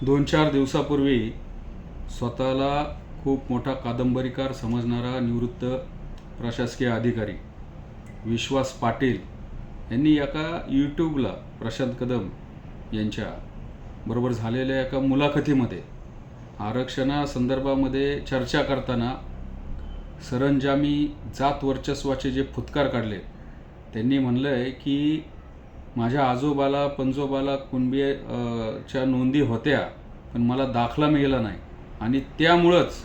दोन चार दिवसापूर्वी स्वतःला खूप मोठा कादंबरीकार समजणारा निवृत्त प्रशासकीय अधिकारी विश्वास पाटील यांनी एका यूट्यूबला प्रशांत कदम यांच्या बरोबर झालेल्या एका मुलाखतीमध्ये आरक्षणासंदर्भामध्ये चर्चा करताना सरंजामी जात वर्चस्वाचे जे फुतकार काढले त्यांनी म्हणलं आहे की माझ्या आजोबाला पंजोबाला कुणबी च्या नोंदी होत्या पण मला दाखला मिळाला नाही. आणि त्यामुळंच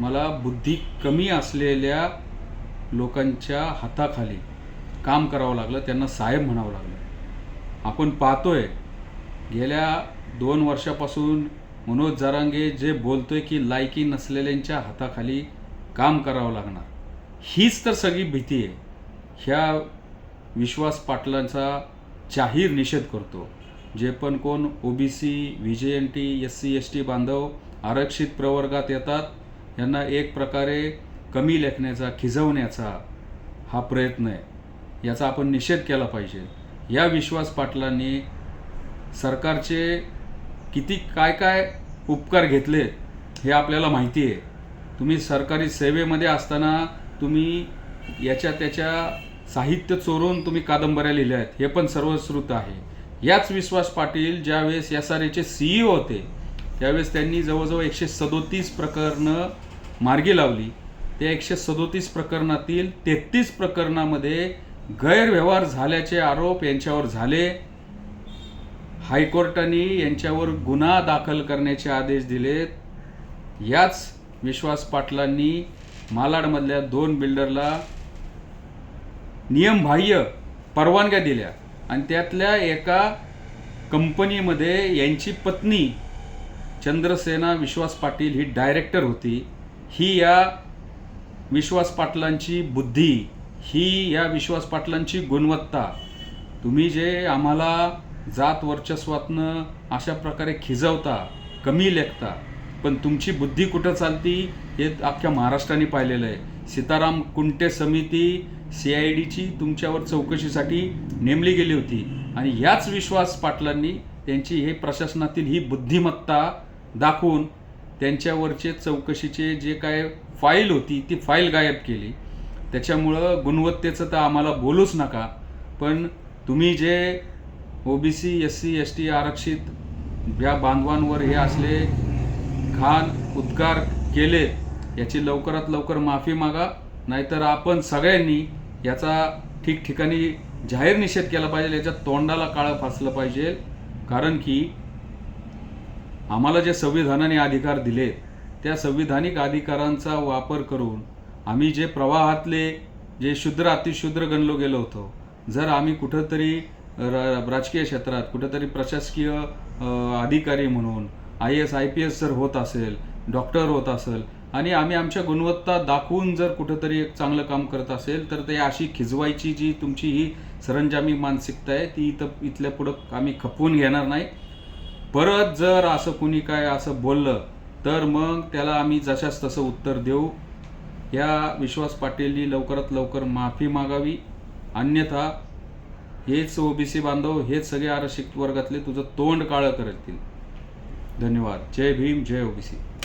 मला बुद्धी कमी असलेल्या लोकांच्या हाताखाली काम करावं लागलं त्यांना साहेब म्हणावं लागलं. आपण पाहतोय गेल्या दोन वर्षापासून मनोज जरांगे जे बोलतोय की लायकी नसलेल्यांच्या हाताखाली काम करावं लागणार. हीच तर सगळी भीती आहे. ह्या विश्वास पाटलांचा जाहीर निषेध करतो. जे पण कोण OBC V J N T S C S T बांधव आरक्षित प्रवर्गात येतात यांना एक प्रकारे कमी लेखण्याचा खिजवण्याचा हा प्रयत्न आहे. याचा आपण निषेध केला पाहिजे. या विश्वास पाटलांनी सरकारचे किती काय काय उपकार घेतले हे आपल्याला माहिती आहे. तुम्ही सरकारी सेवेमध्ये असताना तुम्ही याच्या त्याच्या साहित्य चोरून तुम्ही कादंबऱ्या लिहिल्या आहेत. हे पण सर्वश्रुत आहे. याच विश्वास पाटील ज्यावेळेस एस आर एचे सीईओ होते त्यावेळेस त्यांनी जवळजवळ एकशे सदोतीस प्रकरणं मार्गी लावली. त्या एकशे सदोतीस प्रकरणातील तेहतीस प्रकरणामध्ये गैरव्यवहार झाल्याचे आरोप यांच्यावर झाले. हायकोर्टाने यांच्यावर गुन्हा दाखल करण्याचे आदेश दिलेत. याच विश्वास पाटलांनी मालाडमधल्या दोन बिल्डरला नियमबाह्य परवानग्या दिल्या. आणि त्यातल्या एका कंपनीमध्ये यांची पत्नी चंद्रसेना विश्वास पाटील ही डायरेक्टर होती. ही या विश्वास पाटलांची बुद्धी ही या विश्वास पाटलांची गुणवत्ता. तुम्ही जे आम्हाला जात वर्चस्वातनं अशा प्रकारे खिजवता कमी लेखता पण तुमची बुद्धी कुठं चालती हे अख्ख्या महाराष्ट्राने पाहिलेलं आहे. सीताराम कुंटे समिती सी आय डीची तुमच्यावर चौकशीसाठी नेमली गेली होती. आणि याच विश्वास पाटलांनी त्यांची हे प्रशासनातील ही बुद्धिमत्ता दाखवून त्यांच्यावरचे चौकशीचे जे काय फाईल होती ती फाईल गायब केली. त्याच्यामुळं गुणवत्तेचं तर आम्हाला बोलूच नका. पण तुम्ही जे OBC S C S T आरक्षित या बांधवांवर हे असले घाण उद्गार केले याची लवकरात लवकर माफी मागा नाहीतर आपण सगळ्यांनी याचा ठिकठिकाणी जाहीर निषेध केला पाहिजे याच्या तोंडाला काळं फासलं पाहिजे. कारण की आम्हाला जे संविधानाने अधिकार दिले त्या संविधानिक अधिकारांचा वापर करून आम्ही जे प्रवाहातले जे शूद्र अतिशूद्र गणलो गेलो होतो जर आम्ही कुठंतरी राजकीय क्षेत्रात कुठंतरी प्रशासकीय अधिकारी म्हणून I S I P S जर होत असेल डॉक्टर होत असेल आणि आम्ही आमच्या गुणवत्ता दाखवून जर कुठंतरी एक चांगलं काम करत असेल तर ते अशी खिजवायची जी तुमची ही सरंजामी मानसिकता आहे ती इथं इथल्या पुढं आम्ही खपवून घेणार नाही. परत जर असं कुणी काय असं बोललं तर मग त्याला आम्ही जशाच तसं उत्तर देऊ. या विश्वास पाटीलनी लवकरात लवकर माफी मागावी. अन्यथा हेच ओबीसी बांधव हेच सगळे आरक्षित वर्गातले तुझं तोंड काळं करतील. धन्यवाद. जय भीम जय ओबीसी.